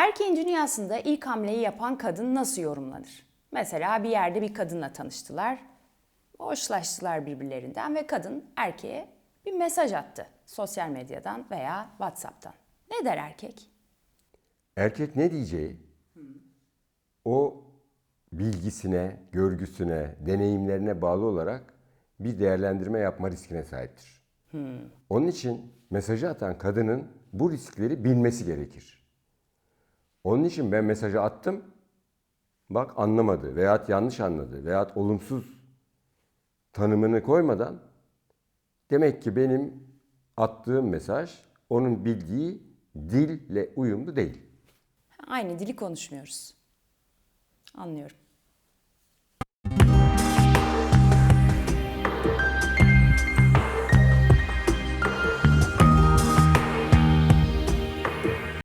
Erkeğin dünyasında ilk hamleyi yapan kadın nasıl yorumlanır? Mesela bir yerde bir kadınla tanıştılar, hoşlaştılar birbirlerinden ve kadın erkeğe bir mesaj attı sosyal medyadan veya WhatsApp'tan. Ne der erkek? Erkek ne diyeceği o bilgisine, görgüsüne, deneyimlerine bağlı olarak bir değerlendirme yapma riskine sahiptir. Onun için mesajı atan kadının bu riskleri bilmesi gerekir. Onun için ben mesajı attım, bak anlamadı veyahut yanlış anladı veyahut olumsuz tanımını koymadan demek ki benim attığım mesaj onun bildiği dille uyumlu değil. Aynı dili konuşmuyoruz. Anlıyorum.